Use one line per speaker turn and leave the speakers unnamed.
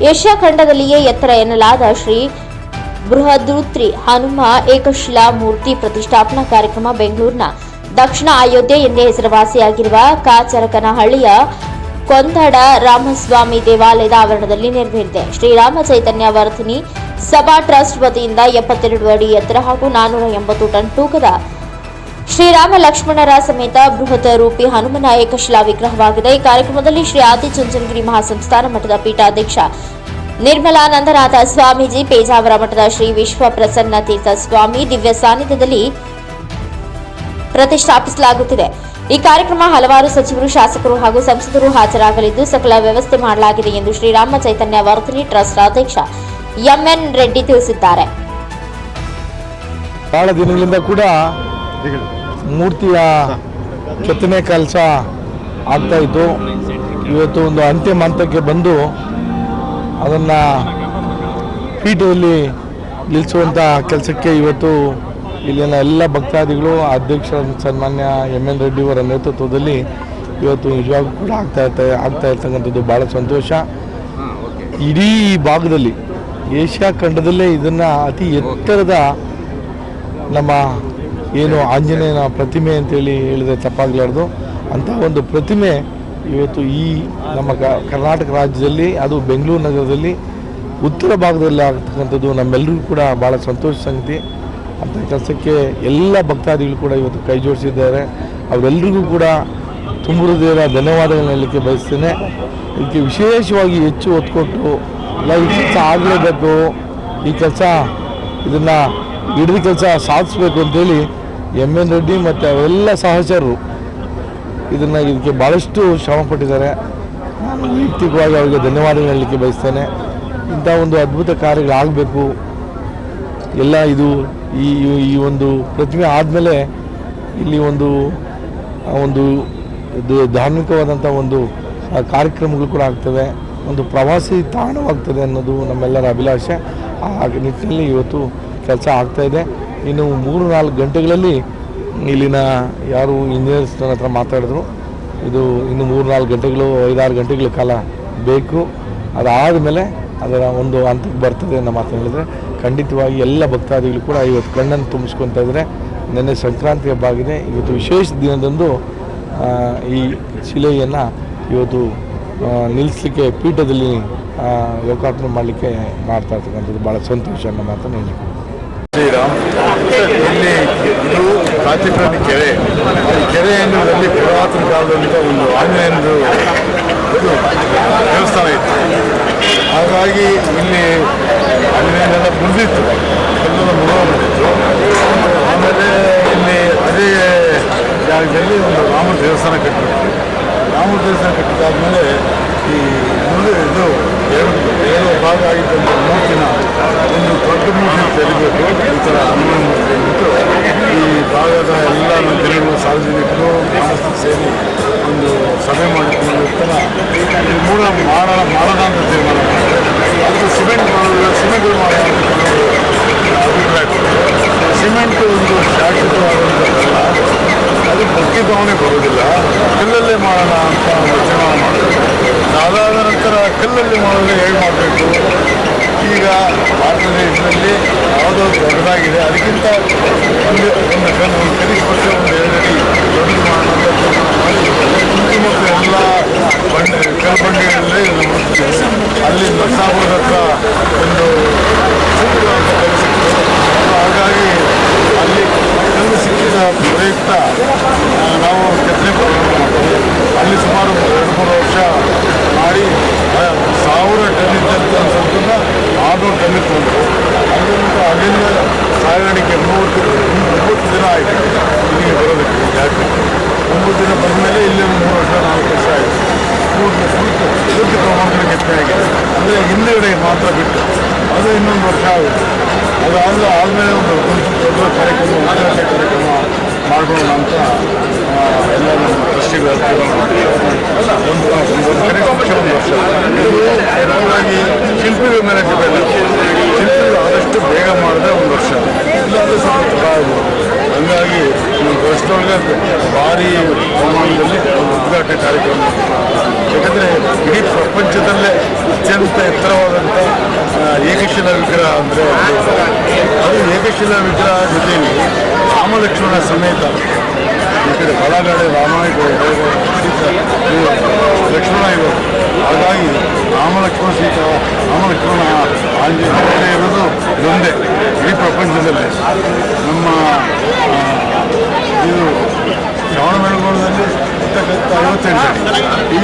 Asia ಖಂಡದಲ್ಲಿಯೇ ಎತ್ತರ ಎನ್ನಲಾದ ಶ್ರೀ ಬೃಹದೃತ್ರಿ ಹನುಮ ಏಕಶಿಲಾ ಮೂರ್ತಿ ಪ್ರತಿಷ್ಠಾಪನಾ ಕಾರ್ಯಕ್ರಮ ಬೆಂಗಳೂರಿನ ದಕ್ಷಿಣ ಅಯೋಧ್ಯೆ ಎಂದೇ ಹೆಸರುವಾಸಿಯಾಗಿರುವ ಕಾಚರಕನಹಳ್ಳಿಯ ಕೊಂದಡ ರಾಮಸ್ವಾಮಿ ದೇವಾಲಯದ ಆವರಣದಲ್ಲಿ ನೆರವೇರಿದೆ. ಶ್ರೀರಾಮ ಚೈತನ್ಯ ವರ್ಧಿನಿ ಸಭಾ ಟ್ರಸ್ಟ್ ವತಿಯಿಂದ ಎಪ್ಪತ್ತೆರಡು ಅಡಿ ಎತ್ತರ ಹಾಗೂ ನಾನೂರ ಎಂಬತ್ತು ಟನ್ ತೂಕದ ಶ್ರೀರಾಮ ಲಕ್ಷ್ಮಣರ ಸಮೇತ ಬೃಹತ್ ರೂಪಿ ಹನುಮನಾಯಕ ಶಿಲಾ ವಿಗ್ರಹವಾಗಿದೆ. ಈ ಕಾರ್ಯಕ್ರಮದಲ್ಲಿ ಶ್ರೀ ಆದಿಚುಂಚನಗಿರಿ ಮಹಾಸಂಸ್ಥಾನ ಮಠದ ಪೀಠಾಧ್ಯಕ್ಷ ನಿರ್ಮಲಾನಂದನಾಥ ಸ್ವಾಮೀಜಿ, ಪೇಜಾವರ ಮಠದ ಶ್ರೀ ವಿಶ್ವ ಪ್ರಸನ್ನ ತೀರ್ಥ ಸ್ವಾಮಿ ದಿವ್ಯ ಸಾನ್ನಿಧ್ಯದಲ್ಲಿ ಪ್ರತಿಷ್ಠಾಪಿಸಲಾಗುತ್ತಿದೆ. ಈ ಕಾರ್ಯಕ್ರಮ ಹಲವಾರು ಸಚಿವರು, ಶಾಸಕರು ಹಾಗೂ ಸಂಸದರು ಹಾಜರಾಗಲಿದ್ದು, ಸಕಲ ವ್ಯವಸ್ಥೆ ಮಾಡಲಾಗಿದೆ ಎಂದು ಶ್ರೀರಾಮ ಚೈತನ್ಯ ವರ್ತನಿ ಟ್ರಸ್ಟ್ ಅಧ್ಯಕ್ಷ ಎಂಎನ್ ರೆಡ್ಡಿ ತಿಳಿಸಿದ್ದಾರೆ.
ಬಹಳ ದಿನಗಳಿಂದ ಕೂಡ ಮೂರ್ತಿಯ ಕೆತ್ತನೆ ಕೆಲಸ ಆಗ್ತಾ ಇತ್ತು ಇವತ್ತು ಒಂದು ಅಂತಿಮ ಹಂತಕ್ಕೆ ಬಂದು ಅದನ್ನು ಪೀಠದಲ್ಲಿ ನಿಲ್ಲಿಸುವಂಥ ಕೆಲಸಕ್ಕೆ ಇವತ್ತು ಇಲ್ಲಿನ ಎಲ್ಲ ಭಕ್ತಾದಿಗಳು ಅಧ್ಯಕ್ಷ ಸನ್ಮಾನ್ಯ ಎಂ ಎನ್ ರೆಡ್ಡಿಯವರ ನೇತೃತ್ವದಲ್ಲಿ ಇವತ್ತು ನಿಜವಾಗೂ ಕೂಡ ಆಗ್ತಾ ಇರ್ತಾ ಆಗ್ತಾ ಇರ್ತಕ್ಕಂಥದ್ದು ಭಾಳ ಸಂತೋಷ. ಇಡೀ ಈ ಭಾಗದಲ್ಲಿ ಏಷ್ಯಾ ಖಂಡದಲ್ಲೇ ಇದನ್ನು ಅತಿ ಎತ್ತರದ ನಮ್ಮ ಏನು ಆಂಜನೇಯನ ಪ್ರತಿಮೆ ಅಂತೇಳಿ ಹೇಳಿದ್ರೆ ತಪ್ಪಾಗಲಾರ್ದು. ಅಂಥ ಒಂದು ಪ್ರತಿಮೆ ಇವತ್ತು ಈ ನಮ್ಮ ಕರ್ನಾಟಕ ರಾಜ್ಯದಲ್ಲಿ, ಅದು ಬೆಂಗಳೂರು ನಗರದಲ್ಲಿ ಉತ್ತರ ಭಾಗದಲ್ಲಿ ಆಗ್ತಕ್ಕಂಥದ್ದು ನಮ್ಮೆಲ್ಲರಿಗೂ ಕೂಡ ಭಾಳ ಸಂತೋಷ ಸಂಗತಿ. ಅಂಥ ಕೆಲಸಕ್ಕೆ ಎಲ್ಲ ಭಕ್ತಾದಿಗಳು ಕೂಡ ಇವತ್ತು ಕೈ ಜೋಡಿಸಿದ್ದಾರೆ. ಅವರೆಲ್ಲರಿಗೂ ಕೂಡ ತುಂಬ ಹೃದಯದ ಧನ್ಯವಾದಗಳನ್ನ ಹೇಳಲಿಕ್ಕೆ ಬಯಸ್ತೇನೆ. ಇದಕ್ಕೆ ವಿಶೇಷವಾಗಿ ಹೆಚ್ಚು ಒತ್ತು ಕೊಟ್ಟು, ಎಲ್ಲ ಈ ಕೆಲಸ ಆಗಲೇಬೇಕು. ಈ ಕೆಲಸ, ಇದನ್ನು ಹಿಡಿದ ಕೆಲಸ ಸಾಧಿಸ್ಬೇಕು ಅಂತೇಳಿ ಎಂ ಎನ್ ರೆಡ್ಡಿ ಮತ್ತು ಅವೆಲ್ಲ ಸಹಚರರು. ಇದನ್ನು ಇದಕ್ಕೆ ಭಾಳಷ್ಟು ಶ್ರಮ ಪಟ್ಟಿದ್ದಾರೆ. ನಾನು ವೈಯಕ್ತಿಕವಾಗಿ ಅವರಿಗೆ ಧನ್ಯವಾದ ಹೇಳಲಿಕ್ಕೆ ಬಯಸ್ತೇನೆ. ಇಂಥ ಒಂದು ಅದ್ಭುತ ಕಾರ್ಯಗಳಾಗಬೇಕು. ಎಲ್ಲ ಇದು ಈ ಈ- ಒಂದು ಪ್ರತಿಮೆ ಆದಮೇಲೆ ಇಲ್ಲಿ ಒಂದು ಒಂದು ಧಾರ್ಮಿಕವಾದಂಥ ಒಂದು ಕಾರ್ಯಕ್ರಮಗಳು ಕೂಡ ಆಗ್ತವೆ. ಒಂದು ಪ್ರವಾಸಿ ತಾಣವಾಗ್ತದೆ ಅನ್ನೋದು ನಮ್ಮೆಲ್ಲರ ಅಭಿಲಾಷೆ. ಆ ನಿಟ್ಟಿನಲ್ಲಿ ಇವತ್ತು ಕೆಲಸ ಆಗ್ತಾಯಿದೆ ಇನ್ನು ಮೂರು ನಾಲ್ಕು ಗಂಟೆಗಳಲ್ಲಿ ಇಲ್ಲಿನ ಯಾರು ಇಂಜಿನಿಯರ್ಸ್ ನನ್ನ ಹತ್ರ ಮಾತಾಡಿದ್ರು. ಇದು ಇನ್ನು ಮೂರು ನಾಲ್ಕು ಗಂಟೆಗಳು, ಐದಾರು ಗಂಟೆಗಳ ಕಾಲ ಬೇಕು. ಅದಾದ ಮೇಲೆ ಅದರ ಒಂದು ಹಂತಕ್ಕೆ ಬರ್ತದೆ ಅನ್ನೋ ಮಾತು ಹೇಳಿದ್ರೆ, ಖಂಡಿತವಾಗಿ ಎಲ್ಲ ಭಕ್ತಾದಿಗಳು ಕೂಡ ಇವತ್ತು ಕಣ್ಣನ್ನು ತುಂಬಿಸ್ಕೊತಾ ಇದ್ದಾರೆ ನಿನ್ನೆ ಸಂಕ್ರಾಂತಿ ಹಬ್ಬ ಆಗಿದೆ. ಇವತ್ತು ವಿಶೇಷ ದಿನದಂದು ಈ ಶಿಲೆಯನ್ನು ಇವತ್ತು ನಿಲ್ಲಿಸಲಿಕ್ಕೆ ಪೀಠದಲ್ಲಿ ಲೋಕಾರ್ಪಣೆ ಮಾಡಲಿಕ್ಕೆ ಮಾಡ್ತಾ ಇರ್ತಕ್ಕಂಥದ್ದು. ಭಾಳ ಸಂತೋಷ ಅನ್ನೋ ಮಾತನ್ನು ಹೇಳಿ
ಇಲ್ಲಿ ಇದು ಕಾಚಿಕರಣ ಕೆರೆ. ಈ ಕೆರೆ ಎನ್ನುವುದರಲ್ಲಿ ಪುರಾತನ ಕಾಲದಲ್ಲಿ ಒಂದು ಆಂಜನೇಯನದು ಇದು ದೇವಸ್ಥಾನ ಇತ್ತು. ಹಾಗಾಗಿ ಇಲ್ಲಿ ಆಂಜನೇಯನೆಲ್ಲ ಮುರಿದಿತ್ತು ಎಲ್ಲ ಮುಳುವ ಆಮೇಲೆ ಇಲ್ಲಿ ಅದೇ ಜಾಗದಲ್ಲಿ ಒಂದು ರಾಮ ದೇವಸ್ಥಾನ ಕಟ್ಟಿತ್ತು ರಾಮ ದೇವಸ್ಥಾನ ಕಟ್ಟಿದಾದ್ಮೇಲೆ ಈ ಮುಂದೆ ಇದು ಎರಡು ಎರಡು ಭಾಗ ಆಗಿದ್ದಂಥ ಮೂರ್ತಿನ ಒಂದು ದೊಡ್ಡ ಮೂರ್ತಿ ತೆರಿಬೇಕು ಈ ಥರ ಹನುಮಾನ ಜನಗಳು ಸಾರ್ವಜನಿಕರು ಸೇರಿ ಒಂದು ಸಭೆ ಮಾಡಿಕೊಂಡು ಈ ಮೂಲ ಮಾಡ ಮಾಡೋಣ ಅಂತ ತೀರ್ಮಾನ. ಅದು ಸಿಮೆಂಟ್ ಮಾಡೋದು ಸಿಮೆಂಟ್ ಮಾಡೋಣ ಅಭಿಪ್ರಾಯ. ಸಿಮೆಂಟ್ ಒಂದು ಶಾಶ್ವತವಾದಂಥದ್ದಲ್ಲ ಅದು ಬಗ್ಗಿದವನೇ ಬರೋದಿಲ್ಲ ಕಲ್ಲಲ್ಲೇ ಮಾಡೋಣ ಅಂತ ಒಂದು ತೀರ್ಮಾನ ಮಾಡಿದ್ರು ಅದಾದ ನಂತರ ಕಲ್ಲಲ್ಲಿ ಮಾಡಲು ಹೇಗೆ ಮಾಡಬೇಕು? ಈಗ ಭಾರತ ದೇಶದಲ್ಲಿ ಯಾವುದೋ ದೊಡ್ಡದಾಗಿದೆ ಅದಕ್ಕಿಂತ ಒಂದು ಒಂದು ಕನಿಷ್ಠ ಒಂದು ಎರಡು ಅಡಿ ದೊಡ್ಡದು ಮಾಡೋಣ ಅಂತ ತೀರ್ಮಾನ ಮಾಡಿ ಸುತ್ತಮುತ್ತ ಎಲ್ಲ ಬಂಡೆ ಕಲ್ಲು ಬಂಡೆಗಳಲ್ಲೇ ಇದನ್ನು ಮಾಡ್ತಿದ್ದೇವೆ ಅಲ್ಲಿ ನರಸಾಪುರದ ಹತ್ರ ಒಂದು ಸೂಕ್ತವಾದ ಕಲ್ಲು ಸಿಕ್ತು ಹಾಗಾಗಿ ಅಲ್ಲಿ ಕಲ್ಲು ಸಿಕ್ಕಿದ ಪ್ರಯುಕ್ತ ಆ, ನಾವು ಕೆತ್ತನೆ ಪ್ರಾರಂಭ ಮಾಡ್ತೀವಿ ಅಲ್ಲಿ ಸುಮಾರು ಎರಡು ಮೂರು ವರ್ಷ ಮಾಡಿ ಆ, ಸಾವಿರ ಟನ್ ಇದ್ದಂಥ ಸ್ವಲ್ಪನ ಇತ್ತು ಅದರಿಂದ ಅಲ್ಲಿಂದ ಸಾಗಾಣಿಕೆ, ಮೂವತ್ತು ಒಂಬತ್ತು ದಿನ ಆಯಿತು ಇಲ್ಲಿಗೆ ಬರೋದಕ್ಕೆ ಜಾತ್ರೆ. ಒಂಬತ್ತು ದಿನ ಬಂದಮೇಲೆ ಇಲ್ಲಿ ಒಂದು ಮೂರು ವರ್ಷ ನಾಲ್ಕು ವರ್ಷ ಆಯಿತು. ಪೂರ್ತಿ ಪೂರ್ತಿ ಪೂರ್ತಿ ಪ್ರಮಾಣದಲ್ಲಿ ಕೆತ್ತನೆ ಆಗಿದೆ. ಅಂದರೆ ಹಿಂದೆಗಡೆ ಮಾತ್ರ ಬಿಟ್ಟು, ಅದು ಇನ್ನೊಂದು ವರ್ಷ ಆಗುತ್ತೆ. ಅದು ಆದ ಆದಮೇಲೆ ಒಂದು ದೊಡ್ಡ ಕಾರ್ಯಕ್ರಮ ಉದ್ಘಾಟನೆ ಕಾರ್ಯಕ್ರಮ ಮಾಡೋಣ ಅಂತ ಆ, ಎಲ್ಲ ಟ್ರಸ್ಟಿಗಳು ಒಂದು ಕನಿಷ್ಠ ಒಂದು ವರ್ಷ ಹಾಗಾಗಿ ಶಿಲ್ಪಿಗಳ ಶಿಲ್ಪಿಗಳು ಆದಷ್ಟು ಬೇಗ ಮಾಡಿದ್ರೆ ಒಂದು ವರ್ಷ ಇಲ್ಲಾಂದ್ರೆ ಹಂಗಾಗಿ ವರ್ಷದೊಳಗೆ ಭಾರಿ ಪ್ರಮಾಣದಲ್ಲಿ ಉದ್ಘಾಟನೆ ಕಾರ್ಯಕ್ರಮ ಯಾಕಂದರೆ ಇಡೀ ಪ್ರಪಂಚದಲ್ಲೇ ಅತ್ಯಂತ ಎತ್ತರವಾದಂಥ ಏಕಶಿಲ ವಿಗ್ರಹ ಅಂದರೆ ಅದು ಏಕಶಿಲ ವಿಗ್ರಹ ಜೊತೆಯಲ್ಲಿ ರಾಮಲಕ್ಷ್ಮಣ ಸಮೇತ ಈ ಕಡೆ ಬಲಗಡೆ ರಾಮಾಯಣ ಲಕ್ಷ್ಮಣ ಇವರು ಹಾಗಾಗಿ ರಾಮಲಕ್ಷ್ಮಣ ಸೀತಾ, ರಾಮಲಕ್ಷ್ಮಣ ಆಂಜನೇಯ ಇರೋದು ಇದೊಂದೇ ಇಡೀ ಪ್ರಪಂಚದಲ್ಲಿ. ನಮ್ಮ ಇದು ಶ್ರವಣ ಬೆಳಗೋಳದಲ್ಲಿ ಇರ್ತಕ್ಕಂಥ ಐವತ್ತೆಂಟು. ಈ